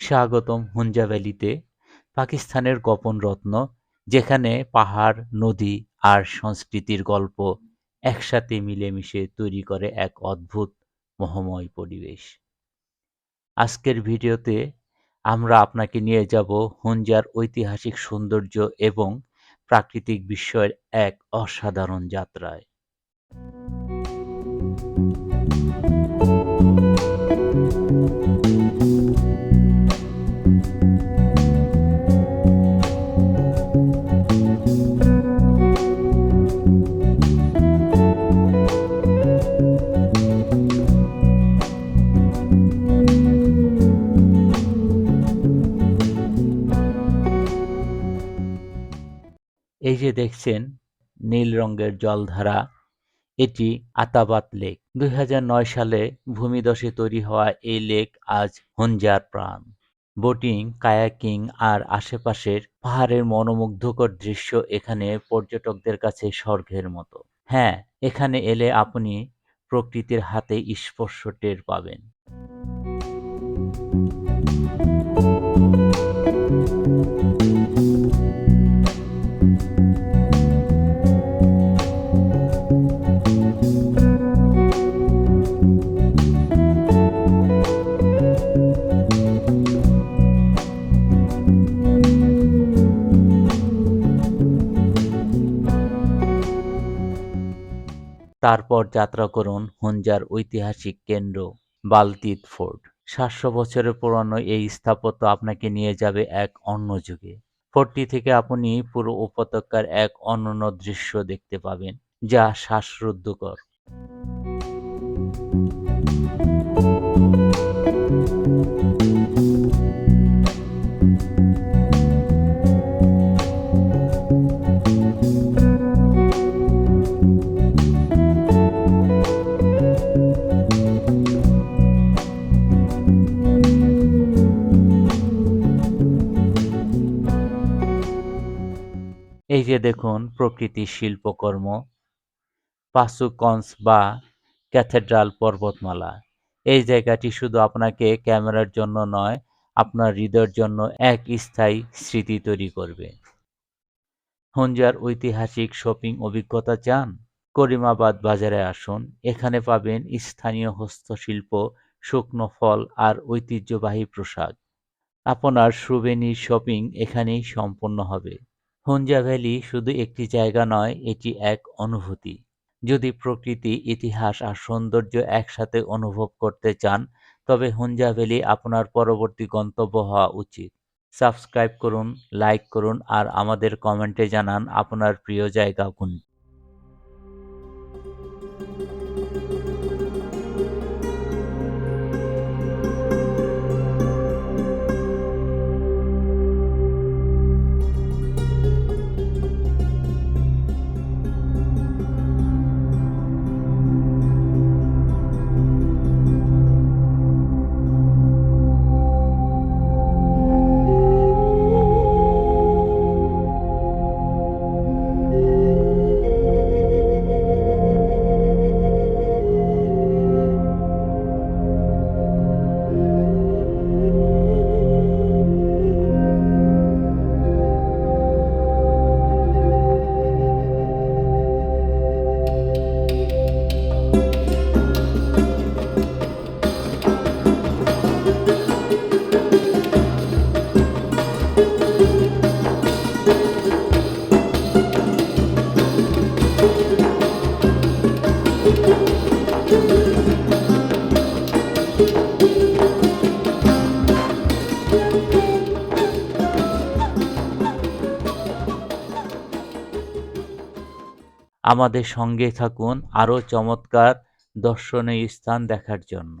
স্বাগতম হুঞ্জা ভ্যালিতে পাকিস্তানের গোপন রত্ন যেখানে পাহাড়, নদী আর সংস্কৃতির গল্প একসাথে মিলেমিশে তৈরি করে এক অদ্ভুত মোহময় পরিবেশ। আজকের ভিডিওতে আমরা আপনাকে নিয়ে যাব হুঞ্জার ঐতিহাসিক সৌন্দর্য এবং প্রাকৃতিক বিস্ময়ের এক অসাধারণ যাত্রায়। এই যে দেখছেন নীল রঙের জলধারা, এটি আতাবাত লেক। দুই হাজার নয় সালে ভূমিধসে তৈরি হওয়া এই লেক আজ হুঞ্জার প্রাণ। বোটিং, কায়াকিং আর আশেপাশের পাহাড়ের মনোমুগ্ধকর দৃশ্য এখানে পর্যটকদের কাছে স্বর্গের মতো। হ্যাঁ এখানে এলে আপনি প্রকৃতির হাতে স্পর্শ টের পাবেন। তারপর যাত্রা করুন হুঞ্জার ঐতিহাসিক কেন্দ্র, বালতিত ফোর্ট। সাতশো বছরের পুরনো এই স্থাপত্য আপনাকে নিয়ে যাবে এক অন্য যুগে। ফোর্টটি থেকে আপনি পুরো উপত্যকার এক অনন্য দৃশ্য দেখতে পাবেন, যা শ্বাসরুদ্ধকর। এই যে দেখুন প্রকৃতির শিল্পকর্ম পাসুকন্স বা ক্যাথেড্রাল পর্বতমালা। এই জায়গাটি শুধু আপনাকে ক্যামেরার জন্য নয়, আপনার হৃদয়ের জন্য এক স্থায়ী স্মৃতি তৈরি করবে। হুঞ্জার ঐতিহাসিক শপিং অভিজ্ঞতা চান? করিমাবাদ বাজারে আসুন, এখানে পাবেন স্থানীয় হস্তশিল্প, শুকনো ফল আর ঐতিহ্যবাহী পোশাক। আপনার সুবেনির শপিং এখানেই সম্পন্ন হবে। হুঞ্জা ভ্যালি শুধু একটি জায়গা নয়, এটি এক অনুভূতি। যদি প্রকৃতি, ইতিহাস আর সৌন্দর্য একসাথে অনুভব করতে চান, তবে হুঞ্জা ভ্যালি আপনার পরবর্তী গন্তব্য হওয়া উচিত। সাবস্ক্রাইব করুন, লাইক করুন আর আমাদের কমেন্টে জানান আপনার প্রিয় জায়গা কোনটি। আমাদের সঙ্গে থাকুন আরও চমৎকার দর্শনীয় স্থান দেখার জন্য।